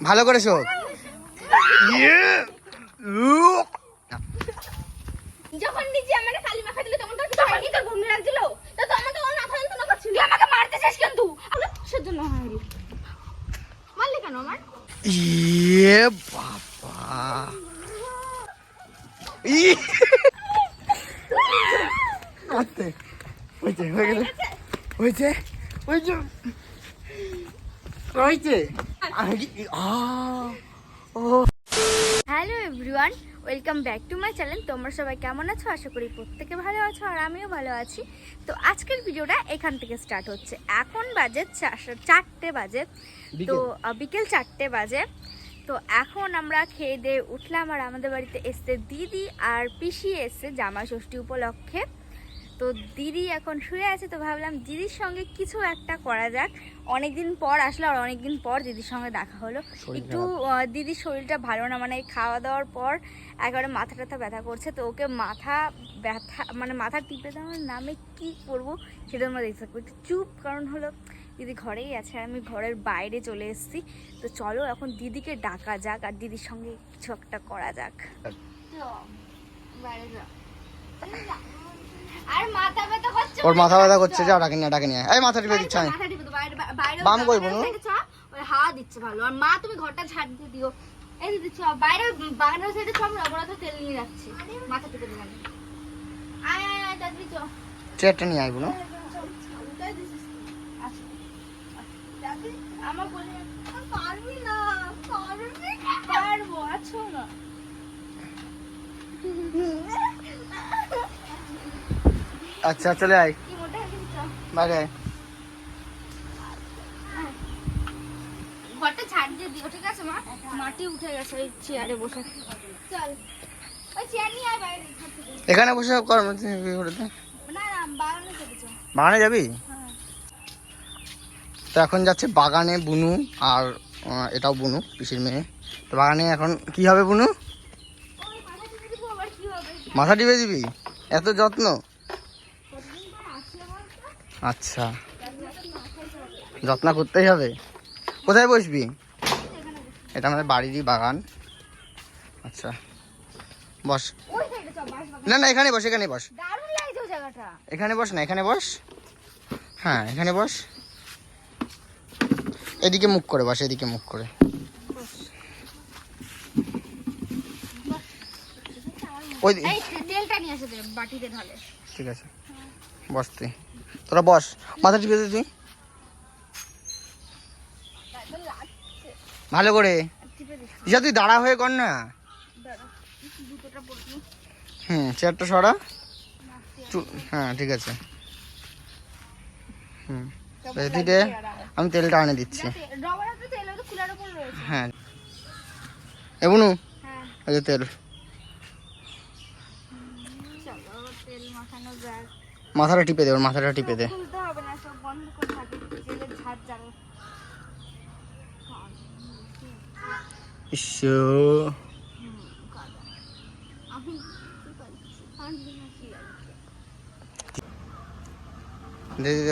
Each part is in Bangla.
ভালো করে শোক! যখন নিজে আমাকে কালি মাখা দিল তখন তোর কিছু হয়নি তোর বন্ধু লাগছিল তো তো আমাকে মারতে চাস আমি কিসের জন্য হয়নি মারলি কেন আমার? ইয়ে বাবা। ই। হয়েছে হয়ে হয়েছে হয়েছে। হয়েছে hello everyone welcome back to my channel. তোমরা সবাই কেমন আছো? আশা করি প্রত্যেকে ভালো আছো আর আমিও ভালো আছি। তো আজকের ভিডিওটা এখান থেকে স্টার্ট হচ্ছে। এখন বাজে চারটে বাজে। তো বিকেল। চারটে বাজে। তো এখন আমরা খেয়ে দিয়ে উঠলাম আর আমাদের বাড়িতে এসছে দিদি আর পিসি এসছে জামা ষষ্ঠী উপলক্ষে। তো দিদি এখন শুয়ে আছে তো ভাবলাম দিদির সঙ্গে কিছু একটা করা যাক। অনেকদিন পর আসলো আর অনেকদিন পর দিদির সঙ্গে দেখা হলো। একটু দিদির শরীরটা ভালো না মানে খাওয়া দাওয়ার পর একেবারে মাথা টাথা ব্যথা করছে তো ওকে মাথা ব্যথা মানে মাথা টিপে দেওয়ার নামে কি করব সেটা আমরা দেখতে থাকব একটু চুপ কারণ হলো দিদি ঘরেই আছে আমি ঘরের বাইরে চলে এসেছি। তো চলো এখন দিদিকে ডাকা যাক আর দিদির সঙ্গে কিছু একটা করা যাক। ব্যথা করছে ওর মাথা ব্যথা করছে যাও ডাকে নিয়ে ডাকে নিয়ে। এই মাথা টিপে দিচ্ছে আমি। বাম কই বোনু? ওই হাওয়া দিচ্ছে ভালো। আর মা তুমি ঘরটা ঝাড় দিয়ে দিও। এই চ বাইরে বাগানের সাইডে সব তেল নিয়ে যাচ্ছে। মাথা টিপে দিলাম আয় আয় আয় তাড়াতাড়ি চ চেয়ারটা নিয়ে আইব না আচ্ছা। আমার বলে পারবি না পারবি পারব আছো না। আচ্ছা চলে আয়। বাইরে আয়। ঘরটা ঝাড় দিয়ে দিও ঠিক আছে মা? মাটি উঠে গেছে ওই চেয়ারে বসে। চল। ওই চেয়ার নিয়ে আয় বাইরে। এখানে বসে সব কর। না না বাগানে যাবি? হ্যাঁ। তো এখন যাচ্ছে বাগানে বুনু আর এটাও বুনু পিসির মেয়ে। তো বাগানে এখন কি হবে বুনু? মাথা টিপে দিব আবার কি হবে? মাথা টিপে দিবি? এত যত্ন কতদিন পর আসি আমার তো? আচ্ছা। যত্ন করতেই হবে। কোথায় বসবি? এটা আমাদের বাড়িরই বাগান। আচ্ছা। বস। না না এখানে বস এখানে বস। এখানে বস না এখানে বস। হ্যাঁ এখানে বস। এদিকে মুখ করে বস এদিকে মুখ করে। ওই ঠিক আছে। বস তুই। তোরা বস মাথা টিপে দে তুই? ভালো করে। দিশা তুই দাঁড়া হয়ে কর না। হুম চেয়ারটা সরা। হ্যাঁ ঠিক আছে। হুম দিদে আমি তেলটা আনে দিচ্ছি। হ্যাঁ। এবনু হ্যাঁ। এই তেল। তেল মাখানো যাক। মাথাটা টিপে দে ওর মাথাটা টিপে দে।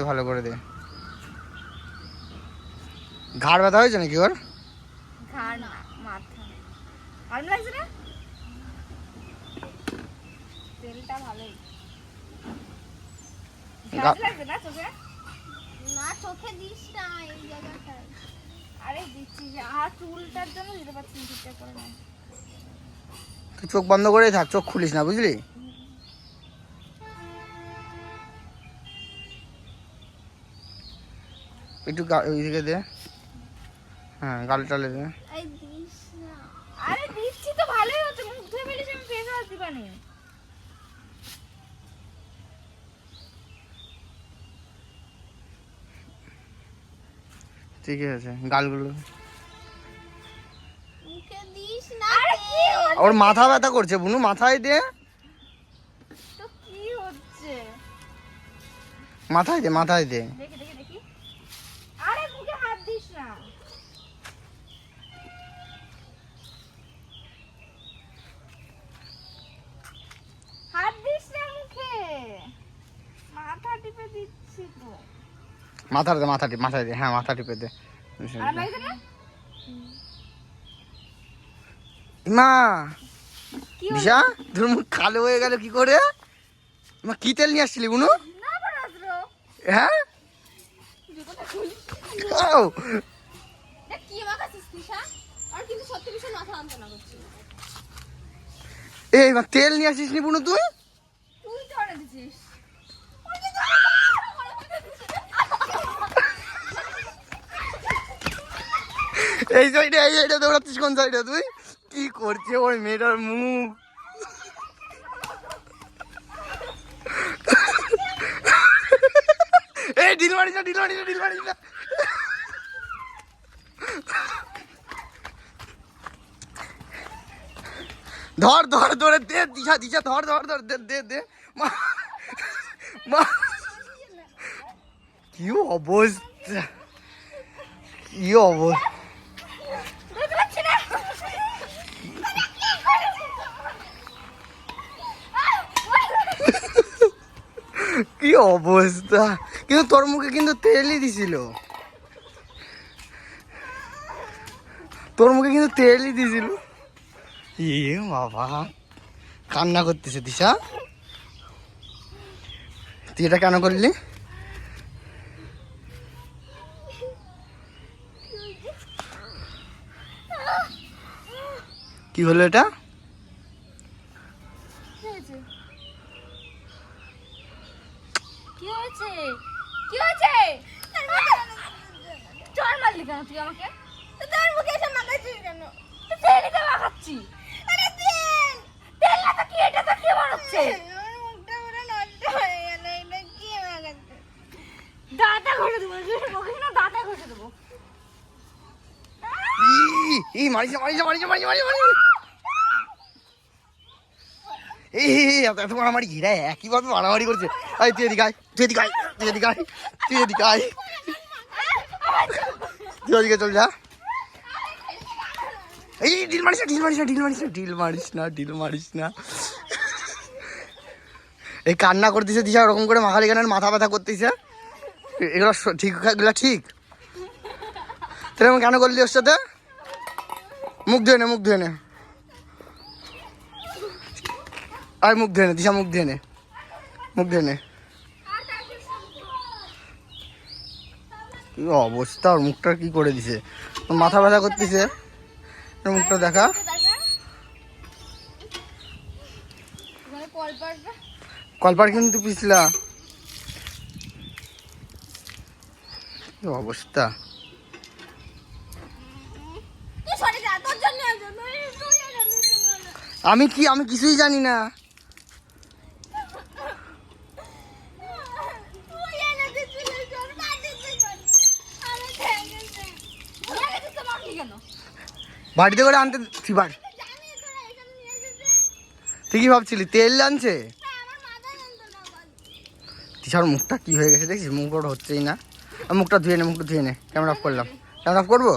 ভালো করে দে। ঘাড় ব্যথা হয়েছে নাকি ওর? ঘাড় না মাথা। ভালো লাগছে না? তেলটা ভালোই। না ঠিকঠাক করে না। তুই চোখ বন্ধ করেই থাক চোখ খুলিস না বুঝলি? একটু ওইদিকে দে। হ্যাঁ গাল টালে দে। এই দিস না। আরে দিচ্ছি তো ভালোই হচ্ছে মুখ ধুয়ে ফেলিস আমি ফেস ওয়াশ দিবানি। ঠিক আছে গালগুলো। ওর মাথা ব্যথা করছে বুনু মাথায় দে। তো কি মাথায় দে মাথায় দে দেখি দেখি দেখি আরে মুখে হাত দিস না হাত দিস না মুখে মাথা টিপে দিচ্ছি তো মাথা দে মাথা টিপ মাথায় দে হ্যাঁ মাথা টিপে দে। না মা! দিশা তোর মুখ কালো হয়ে গেল কি করে? মা কি তেল নিয়ে আসছিলি বুনু? হ্যাঁ? এই মা তেল নিয়ে আসিস নি বুনু তুই? তুই তো দিছিস। এই সাইডে এই সাইডে দৌড়াচ্ছিস, কোন সাইডে তুই? কি করছে ওই মেয়েটার মুখ? এই ডিল মারিস না ডিল মারিস না ডিল মারিস না। ধর ধর, ধরে দে, দিশা দিশা, ধর ধর ধর, দে দে দে। মা মা। কি অবস্থা? কি অবস্থা? কি অবস্থা? কিন্তু তোর মুখে কিন্তু তেলই দিছিল। তোর মুখে কিন্তু তেলই দিছিল। ইয়ে বাবা, কান্না করতেছে দিশা। তুই এটা কেন করলি? কি হলো এটা কি হয়েছে কি হয়েছে চল মারলি কেন তুই আমাকে? তোর মুখে এসে মাখাচ্ছিস কেন? মাখাচ্ছি? আরে তেল! তেল না তো কি? এটা তো কি বানাচ্ছে আমার মুখটা পুরো নষ্ট হয়ে গেল এটা কি মাখাচ্ছে? দাঁতা ঘষে দেবো মুখে না দাঁতা ঘষে দেবো। ই, ই মারিস না, মারিস না, মারিস না, মারিস না, মারিস না, মারিস না। এই এত মারামারি ঘিরা একইভাবে মারামারি করছে। তুই এদিকে আয় তুই এদিকে আয় তুই এদিকে আয় তুই এদিকে আয়। তুই ওদিকে চল যা। এই ডিল মারিস না ডিল মারিস না ডিল মারিস না ডিল মারিস না ডিল মারিস না। এই কান্না করতেছে, দিশা ওরকম করে মাখালি গানের মাথা ব্যথা করতেছে। এগুলো ঠিক এগুলো ঠিক? তাহলে আমি কেন করলি ওর সাথে? মুখ ধুয়ে নে, মুখ ধুয়ে নে। আর মুখ ধুয়ে নে, দিশা মুখ ধুয়ে নে। মুখ ধুয়ে নে। অবস্থা? ওর মুখটা কি করে দিছে? মাথা ব্যথা করতেছে। মুখটা দেখা। কলপার কিন্তু পিছলা। অবস্থা? আমি কি আমি কিছুই জানি না তুই এনে দিছিস তোর মাটিতে আমি ঠেকেছে ঠেকেছিস তো মারলি কেন বাড়িতে করে আনতে বাড়ি। তুই কি ভাবছিলি? তেল আনছে? তিশার মুখটা কি হয়ে গেছে দেখছিস মুখ ওটা হচ্ছেই না। মুখটা ধুয়ে নে, মুখটা ধুয়ে নে। ক্যামেরা অফ করলাম। ক্যামেরা অফ করব?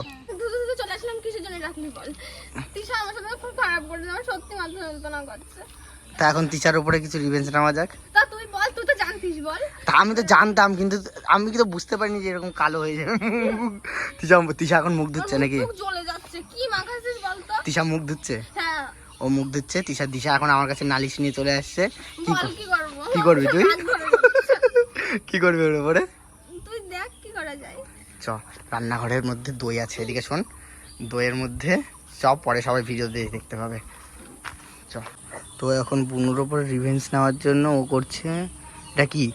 তা এখন তিশার উপরে কিছু রিভেঞ্জ নেওয়া যাক। তা তুই বল তুই তো জানতিস বল তা আমি তো জানতাম, কিন্তু আমি কিন্তু বুঝতে পারিনি যে এরকম কালো হয়ে যাবে। তিশা তিশা এখন মুখ ধুচ্ছে নাকি? তিশা মুখ ধুচ্ছে? হ্যাঁ। ও মুখ ধুচ্ছে তিশা দিশা এখন আমার কাছে নালিশ নিয়ে চলে আসছে। কি কর- কি করবি? তুই? কি করবে ওর উপরে? চ রান্নাঘরের মধ্যে দই আছে এদিকে শোন। দইয়ের মধ্যে চ পরে সবাই ভিডিও দিয়ে দেখতে পাবে। চ তো এখন বুনুর ওপরে রিভেঞ্জ নেওয়ার জন্য ও করছে এটা কি?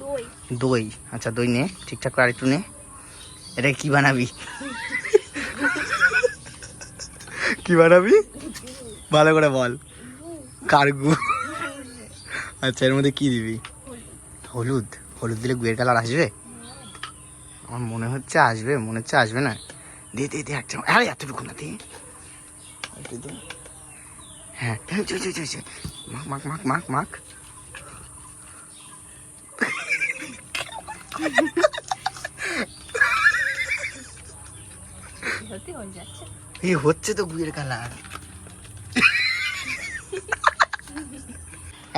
দই। দই। আচ্ছা দই নে ঠিকঠাক করে আরেকটু নে। এটা কি বানাবি? কি বানাবি? ভালো করে বল। কারগু। আচ্ছা এর মধ্যে কি দিবি? হলুদ। হলুদ দিলে গুয়ের কালার আসবে? আমার মনে হচ্ছে আসবে মনে হচ্ছে আসবে না। দে দে দে একটা। আরে এতটুকু না দে। হ্যাঁ। হ্যাঁ, চল চল চল চল। এই হচ্ছে তো গুয়ের কালার।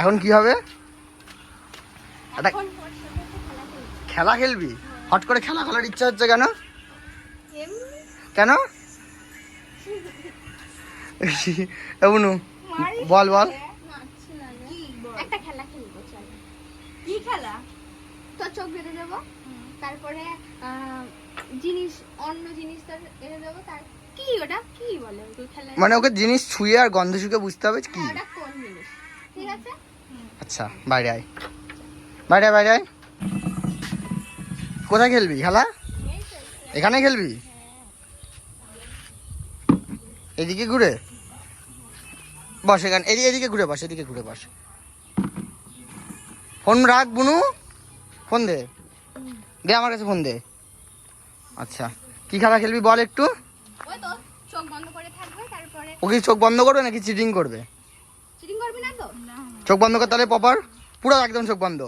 এখন কি হবে? একটা খেলা খেলবি? হট করে খেলা খেলার ইচ্ছা হচ্ছে কেন? কেন? এ বল বল। একটা খেলা খেলব চল। কি খেলা? তোর চোখ বেঁধে দেবো। তারপরে জিনিস অন্য জিনিস তোর এনে দেবো তার কি ওটা? কি বলে ওই খেলা মানে ওকে জিনিস ছুঁয়ে আর গন্ধ শুকে বুঝতে হবে কি। ওটা কোন জিনিস? ঠিক আছে? আচ্ছা বাইরে আয়। বাইরে আয়, বাইরে আয়। কোথায় খেলবি খেলা? এখানে খেলবি? এদিকে ঘুরে। বস এখানে এদিকে এদিকে ঘুরে বস এদিকে ঘুরে বস। ফোন রাখ বুনু। ফোন দে। দে আমার কাছে ফোন দে। আচ্ছা কি খেলা খেলবি বল একটু? ওই তো চোখ বন্ধ করে থাকবে তারপরে ও কি চোখ বন্ধ করবে নাকি চিটিং করবে? চিটিং করবি না তো? চোখ বন্ধ কর তাহলে পপার পুরো একদম চোখ বন্ধ।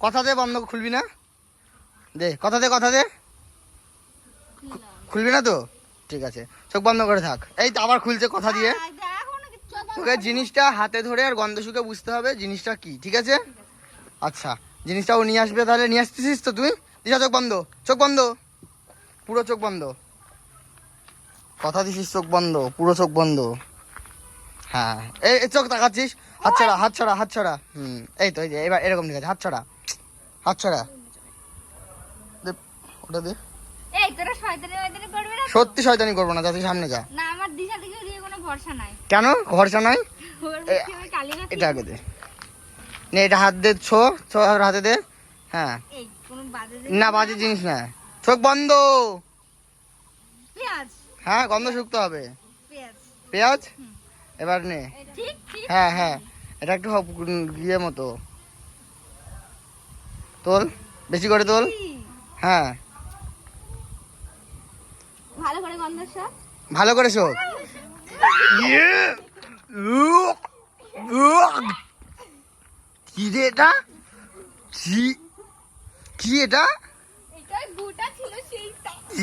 কথা দে বন্ধ খুলবি না? দে কথা দে কথা দে। খুলবি না তো? ঠিক আছে চোখ বন্ধ করে থাক। এই তো আবার খুলছে কথা দিয়ে। তোকে জিনিসটা হাতে ধরে আর গন্ধ শুকে বুঝতে হবে জিনিসটা কি ঠিক আছে। আচ্ছা জিনিসটা ও নিয়ে আসবে তাহলে নিয়ে আসতেছিস তো তুই? দিশা চোখ বন্ধ চোখ বন্ধ। পুরো চোখ বন্ধ। কথা দিছিস চোখ বন্ধ পুরো চোখ বন্ধ। হ্যাঁ এই এই চোখ তাকাচ্ছিস হাত ছাড়া হাত ছাড়া হাত ছাড়া। হুম এই তো এই যে এবার এরকম ঠিক আছে হাত ছাড়া। হাত ছাড়া। ওটা দে? সত্যি শয়তানি করব না যা তুই সামনে যা। না আমার দিশা দিয়ে কোনো ভরসা নাই। কেন? ভরসা এটা আগে দে। নে এটা হাত দে ছো ছো হাতে দে। হ্যাঁ। না? বাজে জিনিস না। চোখ বন্ধ। পেঁয়াজ। হ্যাঁ গন্ধ শুকতে হবে। পেঁয়াজ। এবার নে। হ্যাঁ হ্যাঁ। এটা একটু ইয়ে মতো। তোল বেশি করে তোল। হ্যাঁ। ভালো করে গন্ধ সব ভালো করে শোক। ইয়ে! কি রে এটা? কি এটা? গুটা ছিল সেইটা ই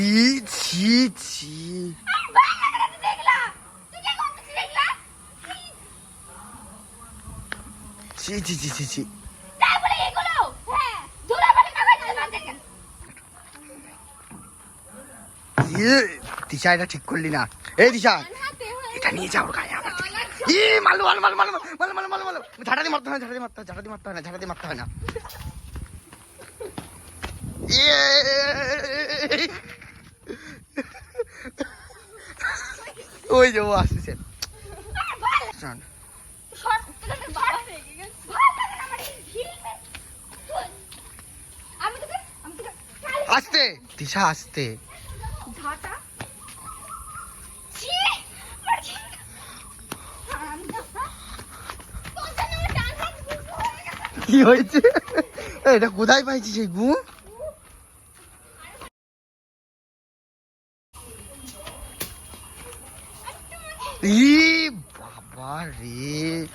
ইয়ে, দিশা এটা ঠিক করলি না এই দিশা এটা নিয়ে যাও গায়ে আমার ই মালু মালু মালু মালু মালু মালু মালু মালু ঝাঁটা দিয়ে মারতে হয় ঝাঁটা দিয়ে মারতে হয় ঝাঁটা দিয়ে মারতে হয় না ঝাঁটা দিয়ে মারতে হয় না ইয়ে! ওই যে ও আসছে। আসতে। দিশা আসতে। কি হয়েছে? এটা কোথায় পাইছিস এই গুঁ? বাবা রে।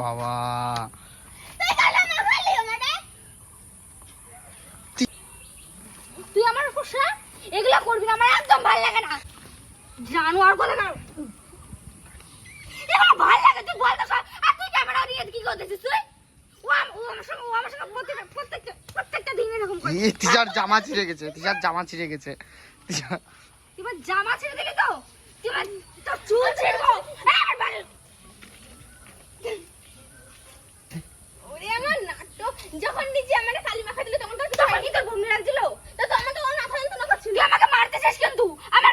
বাবা। তুই আমার পোষা এগুলা করবি না আমার একদম ভালো লাগে না। বলে না লাগে তুই আর তুই ক্যামেরা নিয়ে কি করতেছিস তুই? জামা ছিঁড়ে গেছে জামা ছিঁড়ে গেছে। জামা ছিঁড়ে দেখে তো? চুল ছিঁড়ে হ্যাঁ, আমার যখন নিজে কালি মাখা তখন তো ও আমাকে কিন্তু? আমার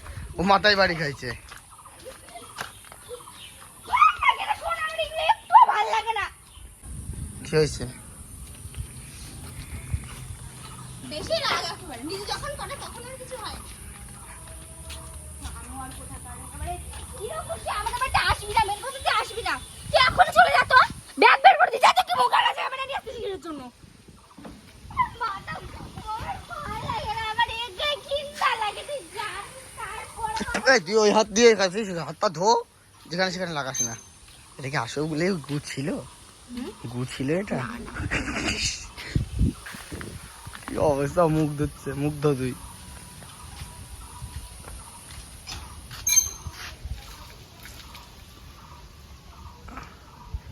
ও মাথায় বাড়ি খাইছে। কি হয়েছে? এই তুই ওই হাত দিয়ে কাছিস হাত পা ধো যেখানে সেখানে লাগাস না। এটা কি আসো বলে গু ছিল গু ছিল এটা কি অবস্থা মুখ ধুচ্ছে মুখ ধো তুই।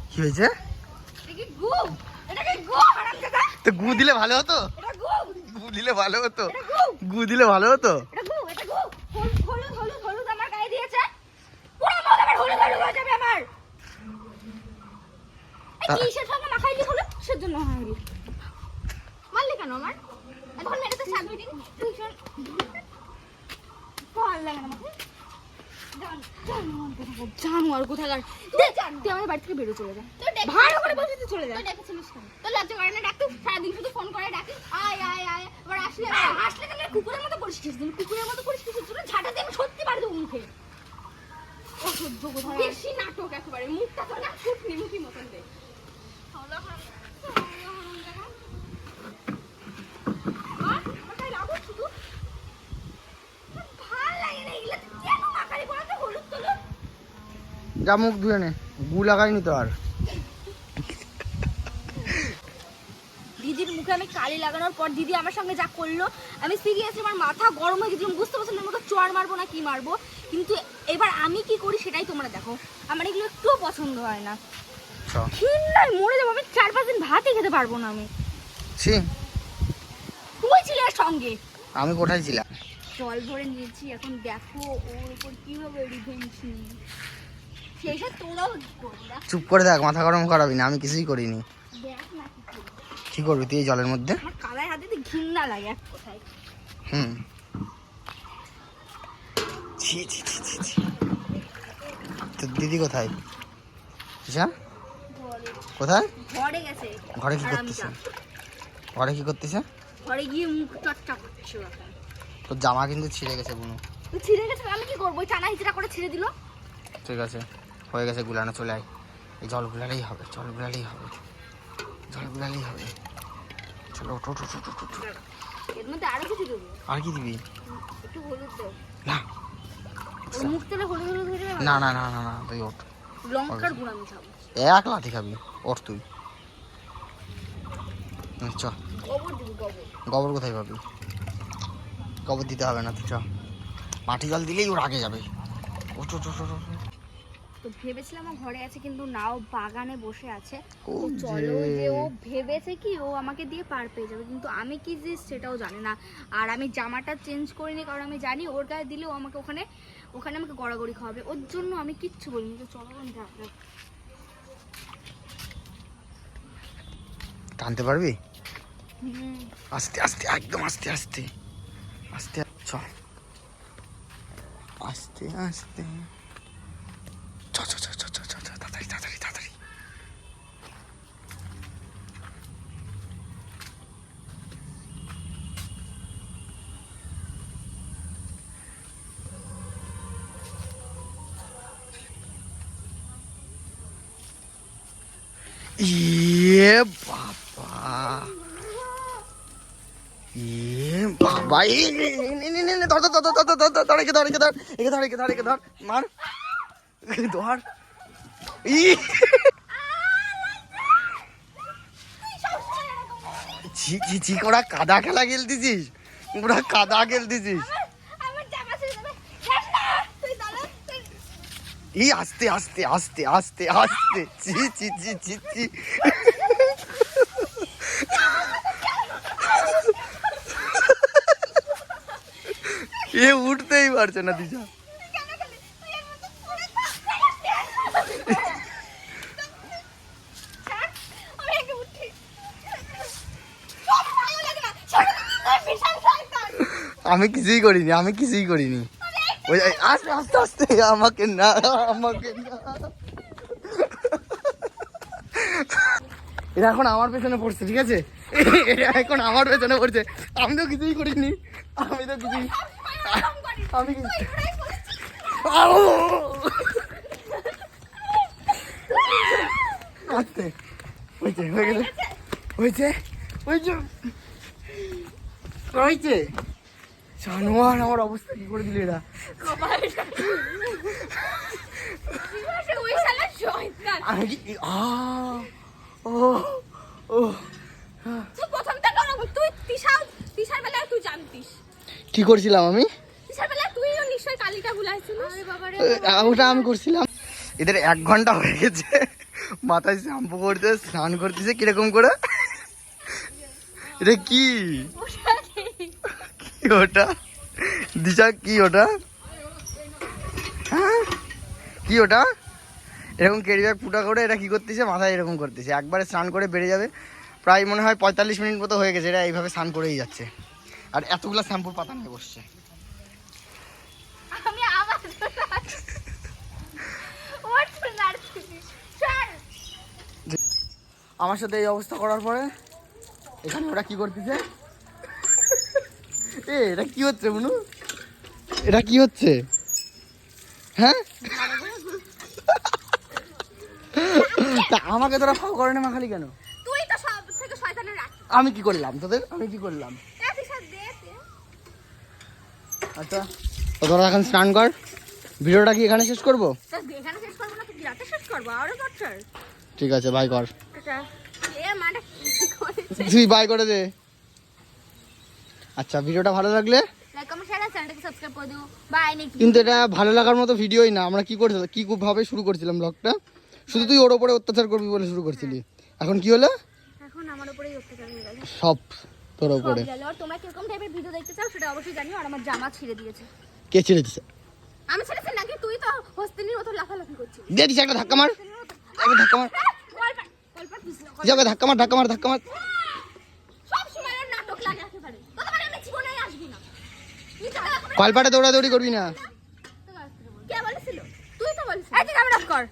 কি হয়েছে? তো গু দিলে ভালো হতো? গু, দিলে ভালো হতো। গু দিলে ভালো হতো এটা গু, এটা গু। হল- হলুদ, হলুদ, হলুদ আমার গায়ে দিয়েছে। পুরো হলুদ, হলুদ হয়ে যাবে আমার। কিসের সঙ্গে মাখাইলি হলুদ? কিসের জন্য মাখাইলি? মারলি কেন আমার? মেরে তো ভালো লাগে না জানোয়ার কোথাকার, তুই আমাদের বাড়ি থেকে বেরো চলে যা। ভালো করে বলছি তুই চলে যা। তোর লজ্জা করে না ডাকতে সারাদিন শুধু ফোন করে ডাকি আয় আয় আয় এবার আসলে আসলে তাহলে কুকুরের মতো দিন কুকুরের মতো দিন ঝাঁটা দিয়ে আমি সত্যি দেবো মুখে। অসহ্য কোথায়? বেশি নাটক মুখটা তো না ফুটনি মুখি মতন দে। যা মুখ ধুয়ে নে। গু লাগাইনি তো আর। কালি লাগানোর পর দিদি আমার সঙ্গে যা করল আমি সিরিয়াসলি আমার মাথা গরম হয়ে গেছিলাম বুঝতে পারছিলাম না আমাকে চড় মারবো না কি মারবো। কিন্তু এবার আমি কি করি সেটাই তোমরা দেখো। আমার এগুলো একটুও পছন্দ হয় না। ঘৃণায় মরে যাব আমি চার পাঁচ দিন ভাতই খেতে পারব না আমি। ছি। তুই ছিলে সঙ্গে। আমি কোথায় ছিলাম? জল ভরে নিয়েছি এখন দেখো ওর উপর কীভাবে রিভেঞ্জ নিই সেই সব তোরাও চুপ করে দেখ মাথা গরম করাবি না আমি কিছুই করিনি। দেখ না কি করি। কি করবি তুই এই জলের মধ্যে? কাদায় হাতে ঘৃণা লাগে এক কোথায়। হুম। ছি ছি ছি ছি ছি। তোর দিদি কোথায়? ঈশা? কোথায়? ঘরে গেছে। ঘরে কি করতেছে? ঘরে কি করতেছে? ঘরে গিয়ে মুখ চর্চা করছে তোর জামা কিন্তু ছিঁড়ে গেছে বুনু। ছিঁড়ে গেছে আমি কি করব? টানা হিচড়া করে ছিঁড়ে দিল? ঠিক আছে। হয়ে গেছে গুলানো চলে আয়। এই জল গুলালেই হবে জল গুলালেই হবে। জল গুলালেই হবে। চলো ওঠো ওঠো ওঠো, ওঠো, ওঠো। এর মধ্যে আরও কিছু দেবো? আর কি দিবি? একটু হলুদ দেবো না। মুখ তেলে হলুদ হলুদ হয়ে যাবে? না না না না না তুই ওঠ। লঙ্কার গুঁড়া আমি খাব। এক লাথি খাবি। ওঠ তুই। চ। গোবর দিবি গোবর। গোবর কোথায় পাবি? গোবর দিতে হবে না তুই চ। মাটি জল দিলেই ওর আগে যাবে। ওঠ ওঠ ওঠ, ওঠ, ভেবেছিলাম ও ঘরে আছে কিন্তু নাও বাগানে বসে আছে। ও চলো যে। ও ভেবেছে কি ও আমাকে দিয়ে পার পেয়ে যাবে কিন্তু আমি কি যে সেটাও জানি না। আর আমি জামাটা চেঞ্জ করিনি কারণ আমি জানি ওর গায়ে দিলে ও আমাকে ওখানে ওখানে আমাকে গড়াগড়ি খাওয়াবে। ওর জন্য আমি কিচ্ছু বলিনি তো চলো। টানতে পারবি? আস্তে আস্তে একদম আস্তে আস্তে। আস্তে চল। আস্তে আস্তে। ইয়ে বাবা। ইয়ে বাবা। এই ধর ধর ধর ধর ধর ধর একে ধর একে ধর একে ধর একে ধর একে ধর, মার। ধর। ই। ঝি ঝি ছি ওরা কাদা খেলা খেলতেছিস? ওরা কাদা খেলতেছিস। ই আস্তে আস্তে আস্তে আস্তে আস্তে চি চি চি চি চি এ উঠতেই পারছে না দিশা আমি কিছুই করিনি আমি কিছুই করিনি ওই আস্তে আস্তে আস্তে, আমাকে না আমাকে না। এরা এখন আমার পেছনে পড়ছে, ঠিক আছে? এখন আমার পেছনে পড়ছে। আমি তো কিছুই করিনি। আমি তো কিছুই আমি! আস্তে হয়েছে, হয়ে গেছে। হয়েছে? হয়েছে? হয়েছে? জানোয়ার আমার অবস্থা কি করে দিলে এরা? ওই শালা শয়তান আমি কি আ ও ও। প্রথম থেকে তুই তিশার তিশার বেলায় তুই জানতিস। কি করছিলাম আমি? তিশার বেলায় তুইও নিশ্চয়ই কালিটা ভুলাইছিলিস আরে বাবা রে ওটা আমি করছিলাম। এদের এক ঘণ্টা হয়ে গেছে। মাথায় শ্যাম্পু করতে স্নান করতেছে কীরকম করে? এটা কি? ওটা? দিশা কি ওটা? হ্যাঁ? কি ওটা? এরকম কেরি ব্যাগ ফুটা করে এটা কি করতেছে? মাথায় এরকম করতেছে। একবারে স্নান করে বেড়ে যাবে। প্রায় মনে হয় পঁয়তাল্লিশ মিনিট মতো হয়ে গেছে এটা এইভাবে স্নান করেই যাচ্ছে। আর এতগুলো শ্যাম্পুর পাতা নিয়ে বসছে। আমার সাথে এই অবস্থা করার পরে এখানে ওরা কি করতেছে? এ এটা কি হচ্ছে মনু? এটা কি হচ্ছে? হ্যাঁ? তা আমাকে তোরা ফাও করে না খালি কেন? তুই তো সব থেকে শয়তানের রাখ আমি কি করলাম তোদের? আমি কি করলাম। আচ্ছা তো তোরা এখন স্নান কর। ভিডিওটা কি এখানে শেষ করব? এখানে শেষ করব না রাতে শেষ করব আরও ঠিক আছে বাই কর। আচ্ছা তুই বাই করে দে। আচ্ছা ভিডিওটা ভালো লাগলে? কিন্তু এটা ভালো লাগার মতো ভিডিওই না। আমরা কি করছিলাম কি খুব ভাবে শুরু করছিলাম ব্লগটা শুধু তুই ওর ওপরে অত্যাচার করবি বলে শুরু করছিলি। এখন কি হলো? এখন আমার উপরেই অত্যাচার হয়ে গেল সব তোর ওপরে। গেল। আর তোমরা কীরকম টাইপের ভিডিও দেখতে চাও সেটা অবশ্যই জানিও। আর আমার জামা ছিঁড়ে দিয়েছে। কে ছেড়ে দিছে আমি ছেড়েছি নাকি? তুই তো হস্তিনির মতো লাফালাফি করছিস। দিয়ে দিছে একটা ধাক্কা মার। একটা ধাক্কা মার। যাবে ধাক্কা মার ধাক্কা মার ধাক্কা মার। কলপাটে দৌড়াদৌড়ি করবি না। কে বলেছিল? তুই তো বলছিস। এই ক্যামেরা কর।